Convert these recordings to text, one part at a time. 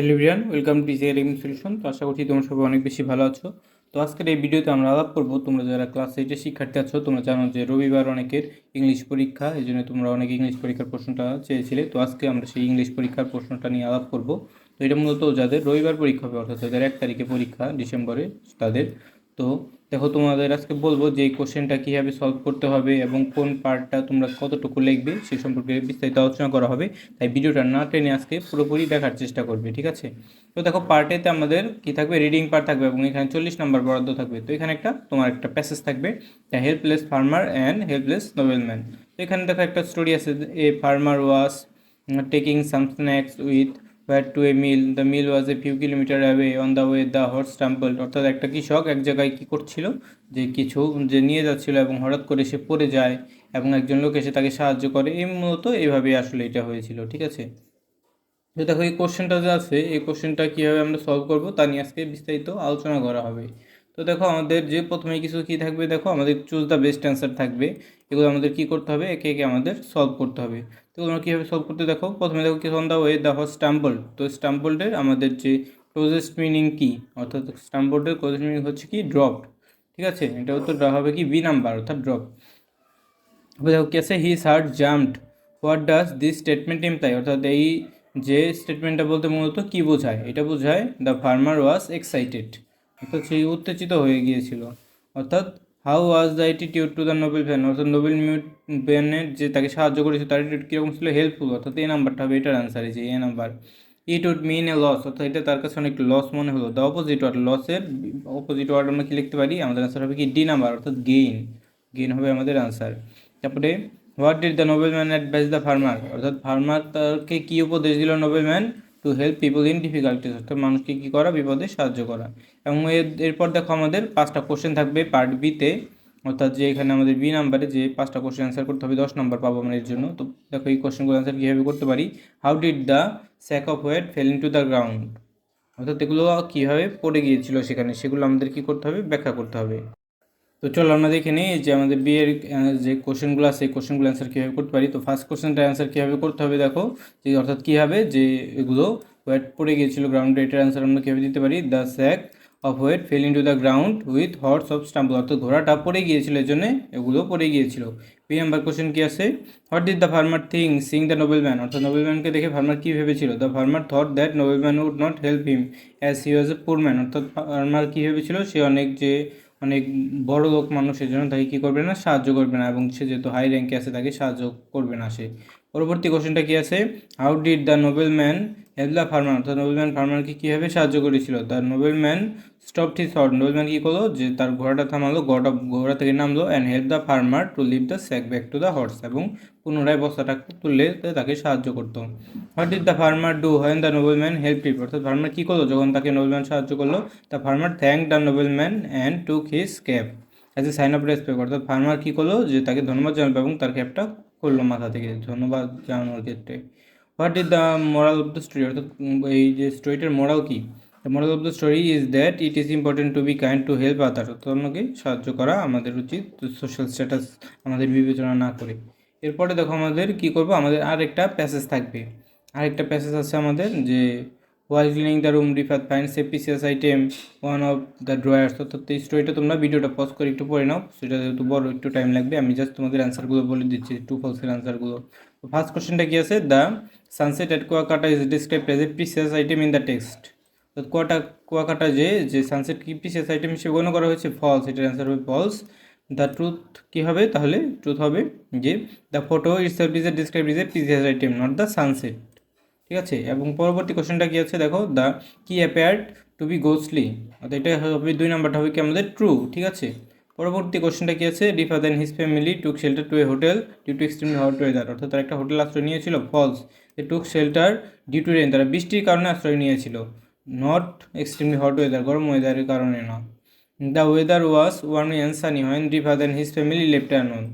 Hello Riyan welcome to easy earning solution তো আশা করছি তোমরা সবাই অনেক বেশি ভালো আছো। তো আজকের এই ভিডিওতে আমরা আলাপ করব। তোমরা যারা ক্লাস এইটের শিক্ষার্থী আছো, তোমরা জানো যে রবিবার অনেকের ইংলিশ পরীক্ষা, এই জন্য তোমরা অনেক ইংলিশ পরীক্ষার প্রশ্নটা চেয়েছিলে। তো আজকে আমরা সেই ইংলিশ পরীক্ষার প্রশ্নটা নিয়ে আলাপ করব। তো এটা মূলত যাদের রবিবার পরীক্ষা হবে, অর্থাৎ যাদের এক তারিখে পরীক্ষা, ডিসেম্বরে তাদের তো দেখো তোমাদের আজকে বলব যে এই কোশ্চেনটা কীভাবে সলভ করতে হবে এবং কোন পার্টটা তোমরা কতটুকু লিখবে সে সম্পর্কে বিস্তারিত আলোচনা করা হবে। তাই ভিডিওটা না টেনে আজকে পুরোপুরি দেখার চেষ্টা করবে, ঠিক আছে? তো দেখো পার্টেতে আমাদের কি থাকবে? রিডিং পার্ট থাকবে এবং এখানে চল্লিশ নাম্বার বরাদ্দ থাকবে। তো এখানে একটা তোমার একটা প্যাসেজ থাকবে the helpless farmer and helpless nobleman তো এখানে দেখো একটা স্টোরি আছে, a farmer was taking some snacks with where to a mill the mill was a few kilometre away. On the way the horse stumbled. অর্থাৎ একটা কৃষক এক জায়গায় কী করছিল? যে কিছু, যে নিয়ে যাচ্ছিল এবং হঠাৎ করে সে পড়ে যায় এবং একজন লোক এসে তাকে সাহায্য করে। এই মূলত এইভাবে আসলে এটা হয়েছিল, ঠিক আছে? তো দেখো, এই কোশ্চেনটা যে আছে, এই কোশ্চেনটা কীভাবে আমরা সলভ করব তা নিয়ে আজকে বিস্তারিত আলোচনা করা হবে। তো দেখো, আমাদের যে প্রথমে কিছু কি থাকবে দেখো, আমাদের চুজ দ্য বেস্ট অ্যান্সার থাকবে। এগুলো আমাদের কি করতে হবে? একে একে আমাদের সলভ করতে হবে। তো তোমরা কীভাবে সলভ করতে দেখো? প্রথমে দেখো কি দ্য ওয়ে হস স্টাম্বল তো স্টাম্বলডের আমাদের যে ক্লোজেস্ট মিনিং কি? অর্থাৎ স্টাম্বলডের ক্লোজেস্ট মিনিং হচ্ছে কি? ড্রপড ঠিক আছে? এটা উত্তর হবে কি? বি নাম্বার অর্থাৎ ড্রপ দেখো কি আছে? He heart jumped what does this statement imply অর্থাৎ এই যে স্টেটমেন্টটা বলতে মূলত কি বোঝায়? এটা বোঝায় দ্য ফার্মার ওয়াজ এক্সাইটেড অর্থাৎ সেই উত্তেজিত হয়ে গিয়েছিল। অর্থাৎ how was the attitude to the noble man অর্থাৎ নোবেল ফ্যানের যে তাকে সাহায্য করেছে, তার অ্যাটিটিউড কীরকম ছিল? হেল্পফুল অর্থাৎ এই নাম্বারটা হবে এটার অ্যান্সার যে A number it would mean a loss অর্থাৎ এটা তার কাছে অনেক লস মনে হলো। দ্য অপোজিট ওয়ার্ড লসের অপোজিট ওয়ার্ড আমরা কি লিখতে পারি? আমাদের অ্যান্সার হবে কি? ডি নাম্বার অর্থাৎ গেইন গেইন হবে আমাদের অ্যান্সার তারপরে what did the noble man advise the farmer অর্থাৎ ফার্মার তাকে কী উপদেশ দিল noble man to help people in difficulties অর্থাৎ মানুষকে কী করা? বিপদে সাহায্য করা। এবং এরপর দেখো আমাদের পাঁচটা কোশ্চেন থাকবে পার্ট বিতে অর্থাৎ যে এখানে আমাদের বি নাম্বারে যে পাঁচটা কোশ্চেন অ্যান্সার করতে হবে, দশ নম্বর পাবো আমরা এর জন্য। তো দেখো এই কোশ্চেনগুলো অ্যান্সার কীভাবে করতে পারি? How did the sack of wheat fell in to the ground অর্থাৎ এগুলো কীভাবে পড়ে গিয়েছিল সেখানে, সেগুলো আমাদের কী করতে হবে? ব্যাখ্যা করতে হবে। তো চলো আমরা দেখে নিই যে আমাদের বিয়ের যে কোশ্চেনগুলো আছে, এই কোশ্চেনগুলো অ্যান্সার কীভাবে করতে পারি? তো ফার্স্ট কোশ্চেনটা অ্যান্সার কীভাবে করতে হবে দেখো? যে অর্থাৎ কীভাবে যে এগুলো ওয়েট পড়ে গিয়েছিল গ্রাউন্ডে এটার অ্যান্সার আমরা কীভাবে দিতে পারি? The sack of wheat fell in to the ground with horse of stumble অর্থাৎ ঘোড়াটা পড়ে গিয়েছিল এর জন্য এগুলো পড়ে গিয়েছিল। বি নাম্বার কোশ্চেন কী আছে? What did the farmer think seeing the noble man অর্থাৎ নোবেল ম্যানকে দেখে ফার্মার কী ভেবেছিল? The farmer thought that noble man would not help him as he was a poor man অর্থাৎ ফার্মার কী ভেবেছিল? সে অনেক যে অনেক বড় লোক মানুষের জন্য তাকে কী করবে না, সাহায্য করবে না এবং সে যেহেতু হাই র্যাঙ্কে আছে তাকে সাহায্য করবে না সে। পরবর্তী কোশ্চেনটা কী আছে? How did the noble man the farmer অর্থাৎ নোবেল ম্যান ফার্মারকে কীভাবে সাহায্য করেছিল? The noble man stop his horse noble man কী করল? যে তার ঘোড়াটা থামালো ঘোড়াটা ঘোড়া থেকে নামলো and help the farmer to leave the sack back to the horse এবং পুনরায় বস্তাটা তুললে তাকে সাহায্য করতো। What did the farmer do when the noble man help him অর্থাৎ ফার্মার কী করল? যখন তাকে নোবেল ম্যান সাহায্য করল the farmer thank the noble man and took his cap as a sign of respect অর্থাৎ ফার্মার কী করল? যে তাকে ধন্যবাদ জানাবে এবং তার ক্যাপটা করল মাথা থেকে। ধন্যবাদ জানানোর ক্ষেত্রে। What is the moral of the story অর্থাৎ এই যে স্টোরিটার moral key? The moral of the story is that it is important to be kind to help other অর্থাৎ অন্যকে সাহায্য করা আমাদের উচিত সোশ্যাল স্ট্যাটাস আমাদের বিবেচনা না করে। এরপরে দেখো আমাদের কী করব? আমাদের আর একটা প্যাসেজ থাকবে। আরেকটা প্যাসেজ আছে আমাদের যে while cleaning the room Rifat finds a precious item one of the drawers অর্থাৎ এই স্টোরিটা তোমরা ভিডিওটা পজ করে একটু পড়ে নাও। সেটা যেহেতু বড়, একটু টাইম লাগবে। আমি জাস্ট তোমাদের অ্যান্সারগুলো বলে দিচ্ছি টু ফলসের অ্যান্সারগুলো তো ফার্স্ট কোশ্চেনটা কি আছে? The sunset at Kuakata is describe as a precious item in the text তো কুয়াটা কুয়াকাটা যে যে সানসেট কি প্রিসিয়াস আইটেম হিসেবে গণ্য করা হয়েছে? ফলস এটার অ্যান্সার হবে ফলস দ্য ট্রুথ কী হবে তাহলে? ট্রুথ হবে যে the photo it's is a describe is a precious item not the sunset ঠিক আছে? এবং পরবর্তী কোশ্চেনটা কী আছে? দেখো দ্য কি অ্যাপেয়ার্ড টু বি গোসলি অর্থাৎ এটা হবে দুই নাম্বারটা হবে কি আমাদের ট্রু ঠিক আছে? পরবর্তী কোশ্চেনটা কী আছে? Differ then his family took shelter to a hotel due to extremely hot weather অর্থাৎ তারা একটা হোটেল আশ্রয় নিয়েছিল false a took shelter due to rain তারা বৃষ্টির কারণে আশ্রয় নিয়েছিল। নট এক্সট্রিমলি হট ওয়েদার গরম ওয়েদারের কারণে না। The weather was warm and sunny when differ then his family left anon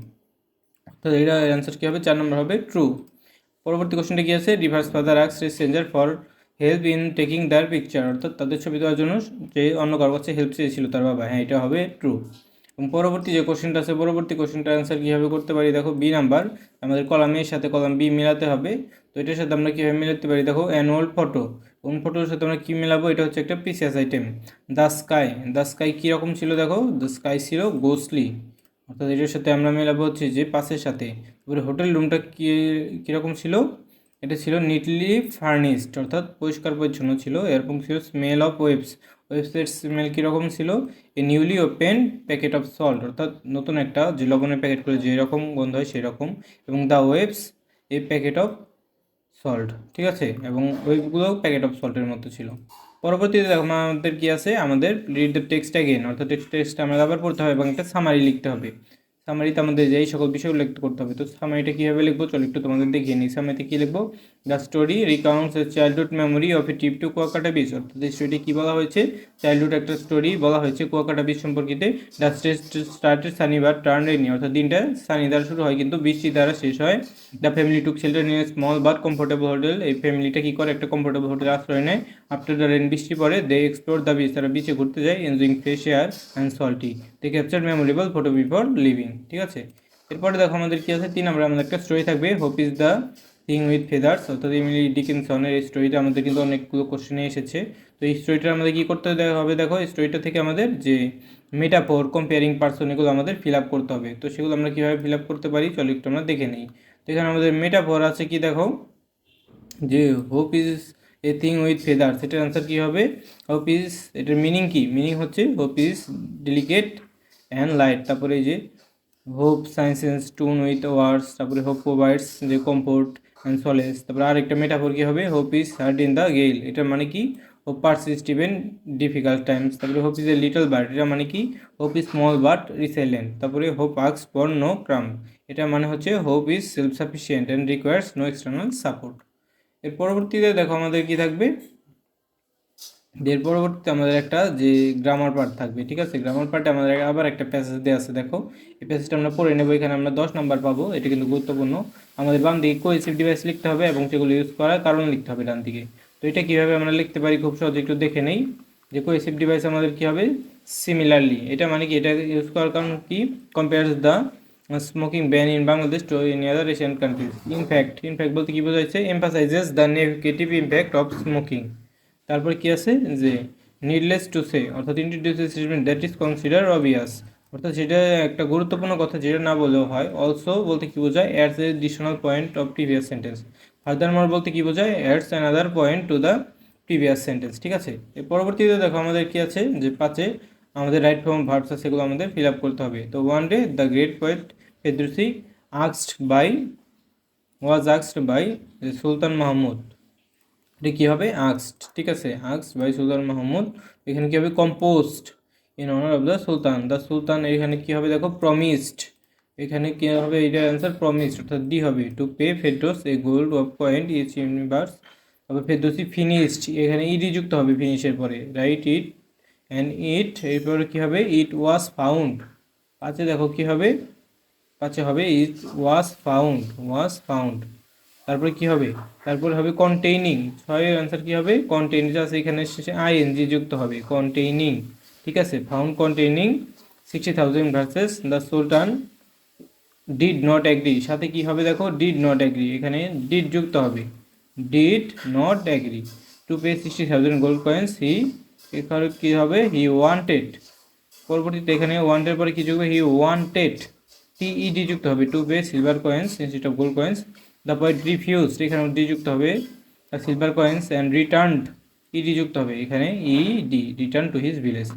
তো এটা অ্যান্সার কী হবে? চার নম্বর হবে ট্রু পরবর্তী কোশ্চেনটা কী আছে? Rifat's father asks stranger for help in taking their picture অর্থাৎ তাদের ছবি দেওয়ার জন্য যে অন্য কারও কাছে হেল্প চেয়েছিল তার বাবা। হ্যাঁ এটা হবে ট্রু এবং পরবর্তী যে কোশ্চেনটা আছে, পরবর্তী কোশ্চেনটা অ্যান্সার কীভাবে করতে পারি? দেখো বি নাম্বার আমাদের কলাম এর সাথে কলাম বি মেলাতে হবে। তো এটার সাথে আমরা কীভাবে মেলাতে পারি? দেখো অ্যানুয়াল ফটো কোন ফটোর সাথে আমরা কী মেলাবো? এটা হচ্ছে একটা precious item the sky the sky কীরকম ছিল? দেখো দ্য স্কাই ছিল গোসলি অর্থাৎ এটার সাথে আমরা মেলাবো হচ্ছে যে পাশের সাথে। এবারে হোটেল রুমটা কী, কীরকম ছিল? এটা ছিল নিটলি ফার্নিশড অর্থাৎ পরিষ্কার পরিচ্ছন্ন ছিল। এরকম ছিল স্মেল অফ ওয়েবস ওয়েবসের স্মেল কীরকম ছিল? A newly open packet of salt অর্থাৎ নতুন একটা যে লবণের প্যাকেট করে যেরকম গন্ধ হয় সেরকম এবং the waves a packet of salt ঠিক আছে? এবং ওয়েবগুলো প্যাকেট অফ সল্টের মতো ছিল। পরবর্তীতে দেখো আমাদের কি আছে? আমাদের রিড দ্য টেক্সট অ্যাগেন অর্থাৎ টেক্সট টেক্সট আমাদের আবার পড়তে হবে এবং একটা সামারি লিখতে হবে। সামারিতে আমাদের যেই সকল বিষয় উল্লেখ করতে হবে, তো সামারিটা কীভাবে লিখব? চলো একটু তোমাদের দেখিয়ে নিই। সামারিতে কী লিখব? The story recounts a childhood memory of a trip to Kuakata beach অর্থাৎ এই স্টোরিটি কী বলা হয়েছে? চাইল্ডহুড একটা স্টোরি বলা হয়েছে কুয়াকাটা বিচ সম্পর্কিত। The started sunny but turn rainy অর্থাৎ দিনটা সানি দ্বারা শুরু হয়, কিন্তু বৃষ্টি দ্বারা শেষ হয়। The family took children in small but comfortable hotel এই ফ্যামিলিটা কী করে? একটা কমফোর্টেবল হোটেল আশ্রয় নেয়। আফটার দ্য রেন বৃষ্টি পরে দে এক্সপ্লোর দ্য বিচ তারা বিচে ঘুরতে যায় enjoying fresh air and salty they capture memorable photo before leaving ঠিক আছে? এরপরে দেখো আমাদের কি আছে? তিন নম্বরে আমাদের একটা স্টোরি থাকবে। Hope is the thing with feathers অর্থাৎ ইমিলি ডিকিনসনের এই স্টোরিটা আমাদের কিন্তু অনেকগুলো কোশ্চেনে এসেছে। তো এই স্টোরিটা আমাদের কী করতে হবে দেখো? এই স্টোরিটা থেকে আমাদের যে মেটাফোর কম্পেয়ারিং পার্সন এগুলো আমাদের ফিল আপ করতে হবে। তো সেগুলো আমরা কীভাবে ফিল আপ করতে পারি? চলো একটু আমরা দেখে নিই। তো এখানে আমাদের মেটাফোর আছে কি দেখো? যে hope is a thing with feather সেটার অ্যান্সার কী হবে? হোপ ইজ এটার মিনিং কি? মিনিং হচ্ছে hope is delicate and light তারপরে যে hope sings tune with words তারপরে হোপ প্রোভাইডস যে কমফোর্ট সলেস তারপর আর একটা মেটাফোর কী হবে? Hope is heard in the gale এটা মানে কি? Hope persist even difficult times তারপরে hope is a little bird এটা মানে কি? Hope is small but resilient তারপরে hope asks for no crumb এটা মানে হচ্ছে hope is self sufficient and requires no external support এর পরবর্তীতে দেখো আমাদের কি থাকবে? এর পরবর্তীতে আমাদের একটা যে গ্রামার পার্ট থাকবে, ঠিক আছে? গ্রামার পার্টে আমাদের আবার একটা প্যাসেজ দেওয়া আছে, দেখো। এই প্যাসেজটা আমরা পড়ে নেব, এখানে আমরা দশ নাম্বার পাবো, এটা কিন্তু গুরুত্বপূর্ণ। আমাদের বাম দিকে কোয়েসিভ ডিভাইস লিখতে হবে এবং সেগুলো ইউজ করার কারণ লিখতে হবে ডান দিকে। তো এটা কীভাবে আমরা লিখতে পারি খুব সহজে একটু দেখে নেই। যে কোয়েসিভ ডিভাইস আমাদের কী হবে? সিমিলারলি এটা মানে কি? এটা ইউজ করার কারণ কি? Compares the smoking ban in Bangladesh to in other Asian countries in fact in fact বলতে কী বোঝা বোঝাচ্ছে? Emphasises the negative impact of smoking তারপর কি আছে? যে নিডলেস টু সে অর্থাৎ introduce statement that is consider obvious অর্থাৎ সেটা একটা গুরুত্বপূর্ণ কথা যেটা না বলেও হয়। অলসো বলতে কি বোঝায়? Adds additional point of previous sentence furthermore বলতে কি বোঝায়? Adds another point to the previous sentence ঠিক আছে? এর পরবর্তীতে দেখো আমাদের কি আছে? যে পাঁচে আমাদের রাইট ফর্ম ভার্বস আছে সেগুলো আমাদের ফিল আপ করতে হবে। তো one day the great poet ফেদ্রুসি আক্সড by was আক্সড by সুলতান মাহমুদ এটা কী হবে? আক্সড। ঠিক আছে? আক্সড বাই সুলতান মাহমুদ। এখানে কী হবে? Compost. In honour of the sultan. The sultan এখানে কী হবে? দেখো প্রমিসড এখানে কী হবে? এটার অ্যান্সার প্রমিসড অর্থাৎ ডি হবে। To pay Ferdowsi a gold of point each universe তারপর ফেদোসি ফিনিশড এখানে ইডি যুক্ত হবে ফিনিশের পরে। রাইট ইট অ্যান্ড ইট এরপরে কী হবে? ইট ওয়াজ ফাউন্ড পাঁচে দেখো কী হবে? পাঁচে হবে ইট ওয়াজ ফাউন্ড ওয়াজ ফাউন্ড তারপরে কি হবে? তারপরে হবে কন্টেইনিং ছয়ের অ্যান্সার কি হবে? কন্টেইনিং আছে এখানে শেষে আইএনজি যুক্ত হবে। কন্টেইনিং ঠিক আছে? Found containing sixty thousand verses the sultan did not agree সাথে কি হবে দেখো? ডিড নট অ্যাগ্রি এখানে ডিড যুক্ত হবে। Did not agree to pay sixty thousand gold coins he এখানে কী হবে? হি ওয়ান্টেড পরবর্তীতে এখানে ওয়ান্টের পরে কি যুক্ত হি ওয়ান্টেড টিইডি যুক্ত হবে। To pay silver coins instead of gold coins the poet refused এখানে ডি যুক্ত হবে। Silver coins and returned ED যুক্ত হবে। এখানে ED return to his village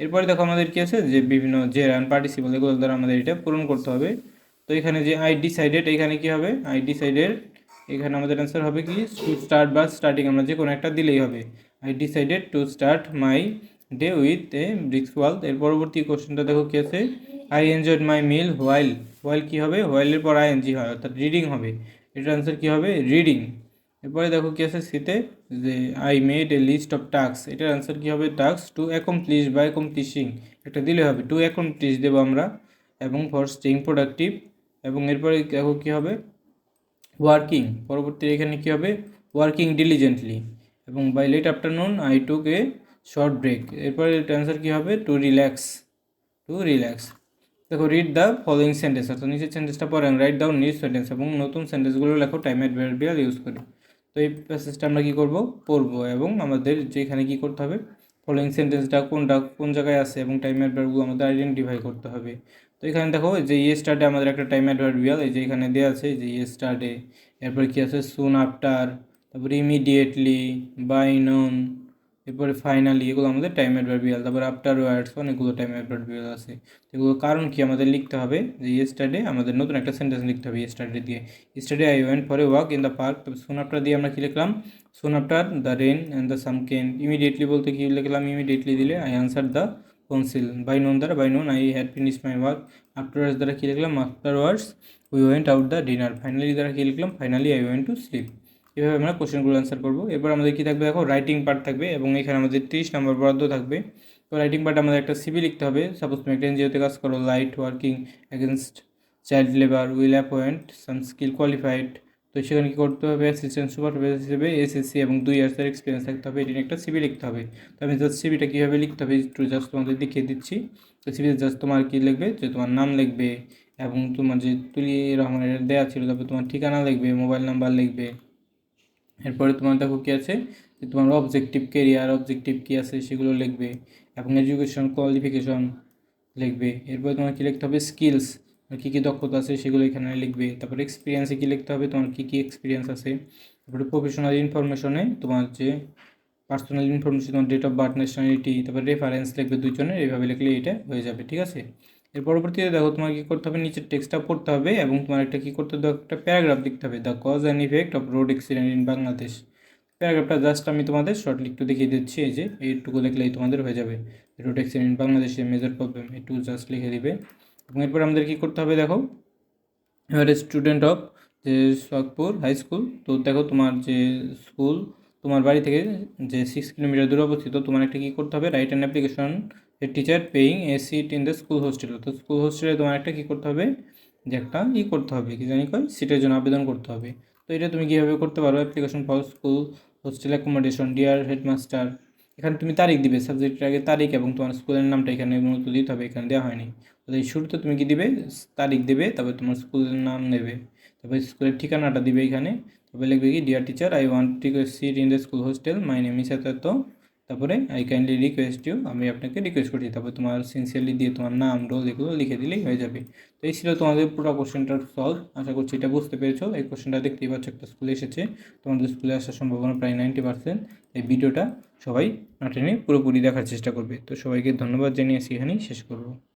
এরপরে দেখো আমাদের কি আছে? যে বিভিন্ন যে রান পার্টিসিপল এগুলো দ্বারা আমাদের এটা পূরণ করতে হবে। তো এখানে যে আই ডিসাইডেড এখানে কি হবে? আই ডিসাইডেড এখানে আমাদের অ্যান্সার হবে কি? টু স্টার্ট বা স্টার্টিং আমরা যে কোনো একটা দিলেই হবে। I decided to start my day with a brisk walk এর পরবর্তী কোশ্চেনটা দেখো কি আছে? I enjoyed my meal while while কী হবে? হোয়াইলের পর আই এনজি হয়, অর্থাৎ রিডিং হবে। এটার অ্যান্সার কী হবে? রিডিং এরপরে দেখো কী আছে সিতে যে I made a list of task এটার অ্যান্সার কী হবে? টাস্ক টু অ্যাকমপ্লিশ বা অ্যাকমপ্লিশিং একটা দিলে হবে টু অ্যাকমপ্লিশ দেবো আমরা, এবং ফর স্টেইং প্রোডাক্টিভ এবং এরপরে দেখো কী হবে? ওয়ার্কিং পরবর্তী এখানে কী হবে? ওয়ার্কিং ডিলিজেন্টলি এবং by late afternoon I took a short break এরপরে অ্যান্সার কী হবে? টু রিল্যাক্স টু রিল্যাক্স দেখো রিড দ্য ফলোয়িং সেন্টেন্স অর্থাৎ নিচের সেন্টেন্সটা পড়েন রাইট ডাউন নিউ সেন্টেন্স এবং নতুন সেন্টেন্সগুলো লেখো টাইম অ্যাডভার্বিয়াল ইউজ করে। তো এই প্যাসেজটা আমরা কী করব? পড়ব এবং আমাদের যেখানে কী করতে হবে? ফলোয়িং সেন্টেন্সটা কোনটা, কোন জায়গায় আছে এবং টাইম অ্যাডভার্বগুলো আমাদের আইডেন্টিফাই করতে হবে। তো এখানে দেখো যে ইয়ে স্টার্টে আমাদের একটা টাইম অ্যাডভার্বিয়াল এই যে এখানে দেওয়া আছে যে ইয়ে স্টার্টে এরপর কী আছে? সুন আফটার তারপরে ইমিডিয়েটলি বাই নন এরপরে ফাইনালি এগুলো আমাদের টাইম অ্যাডভার্বিয়াল তারপরে আফটার ওয়ার্ডস অনেকগুলো টাইম অ্যাডভার্বিয়াল আছে। এগুলো কারণ কি আমাদের লিখতে হবে? যে ইয়েস্টারডে আমাদের নতুন একটা সেন্টেন্স লিখতে হবে ইয়েস্টারডে দিয়ে। Yesterday I went for a walk in the park তবে সোন আফটার দিয়ে আমরা কী লিখলাম? Soon after the rain and the sun came immediately বলতে কী লিখলাম? ইমিডিয়েটলি দিলে I answer the council by noon দ্বারা by noon I had finish my work afterwards দ্বারা কী লিখলাম? Afterwards we went out the dinner finally দ্বারা কী লিখলাম? Finally I went to sleep এভাবে আমরা কোশ্চেনগুলো অ্যান্সার করব। এরপর আমাদের কী থাকবে দেখো? রাইটিং পার্ট থাকবে এবং এখানে আমাদের তিরিশ নম্বর বরাদ্দ থাকবে। তো রাইটিং পার্ট আমাদের একটা সিবি লিখতে হবে। সাপোজ তুমি একটা এনজিওতে কাজ করো light working against child labour will appoint some skill qualified তো সেখানে কী করতে হবে? অ্যাসিস্ট্যান্ট সুপারভাইজার হিসেবে এসএসসি এবং দুই ইয়ার্সের এক্সপিরিয়েন্স থাকতে হবে। এটি একটা সিবি লিখতে হবে। তো আমি জাস্ট সিবিটা কীভাবে লিখতে হবে? একটু জাস্ট তোমাদের দেখিয়ে দিচ্ছি। তো সিবিতে জাস্ট তোমার কী লিখবে? যে তোমার নাম লিখবে এবং তোমার যে তুলি রহমানের দেওয়া ছিল, তারপরে তোমার ঠিকানা লিখবে মোবাইল নাম্বার লিখবে। এরপরে তোমার দেখো কী আছে? যে তোমার অবজেক্টিভ কেরিয়ার অবজেক্টিভ কী আছে সেগুলো লিখবে এবং এডুকেশন কোয়ালিফিকেশন লিখবে। এরপরে তোমার কী লিখতে হবে? স্কিলস কী কী দক্ষতা আছে সেগুলো এখানে লিখবে। তারপরে এক্সপিরিয়েন্সে কী লিখতে হবে? তোমার কী কী এক্সপিরিয়েন্স আছে? তারপরে প্রফেশনাল ইনফরমেশনে তোমার যে পার্সোনাল ইনফরমেশন তোমার ডেট অফ বার্থ ন্যাশনালিটি তারপরে রেফারেন্স লিখবে দুজনের এইভাবে লিখলে এটা হয়ে যাবে, ঠিক আছে? এর পরবর্তীতে দেখো তোমার কী করতে হবে? নিচের টেক্সটটা পড়তে হবে এবং তোমার একটা কী করতে হবে? একটা প্যারাগ্রাফ লিখতে হবে। The cause and effect of road accident in Bangladesh প্যারাগ্রাফটা just আমি তোমাদের শর্টলি একটু দেখিয়ে দিচ্ছি। এই যে, এইটুকু লিখলেই তোমাদের হয়ে যাবে। রোড অ্যাক্সিডেন্ট বাংলাদেশের মেজর প্রবলেম একটু জাস্ট লিখে দিবে। এবং এরপর আমাদের কী করতে হবে দেখো? এবারে স্টুডেন্ট অফ যে সোয়াগপুর হাই স্কুল তো দেখো তোমার যে স্কুল তোমার বাড়ি থেকে যে সিক্স কিলোমিটার দূরে অবস্থিত, তোমার একটা কী করতে হবে? Write and application a teacher paying a seat in the school hostel তো স্কুল হোস্টেলে তোমার একটা কী করতে হবে? যে একটা ই করতে হবে, কি জানি কয় সিটের জন্য আবেদন করতে হবে। তো এটা তুমি কীভাবে করতে পারো? Application for school hostel accommodation dear headmaster এখানে তুমি তারিখ দিবে সাবজেক্টের আগে তারিখ এবং তোমার স্কুলের নামটা এখানে মূলত দিতে হবে, এখানে দেওয়া হয়নি। তো এই শুরুতে তুমি কি দিবে? তারিখ দেবে, তারপরে তোমার স্কুলের নাম নেবে। তারপরে স্কুলের ঠিকানাটা দিবে এখানে। তারপরে লিখবে কি dear teacher I want to sit in the school hostel my name is এত তারপরে আই কাইন্ডলি রিকোয়েস্ট ইউ আমি আপনাকে রিকোয়েস্ট করছি। তারপরে তোমার সিনসিয়ারলি দিয়ে তোমার নাম রোল এগুলো লিখে দিলেই হয়ে যাবে। তো এই ছিল তোমাদের পুরো কোশ্চেনটার সলভ আশা করছি এটা বুঝতে পেরেছ। এই কোশ্চেনটা দেখতেই পাচ্ছ, একটা স্কুলে এসেছে। তোমাদের স্কুলে আসার সম্ভাবনা প্রায় নাইনটি পার্সেন্ট এই ভিডিওটা সবাই না টেনে পুরোপুরি দেখার চেষ্টা করবে। তো সবাইকে ধন্যবাদ জানিয়ে এখানেই শেষ করব।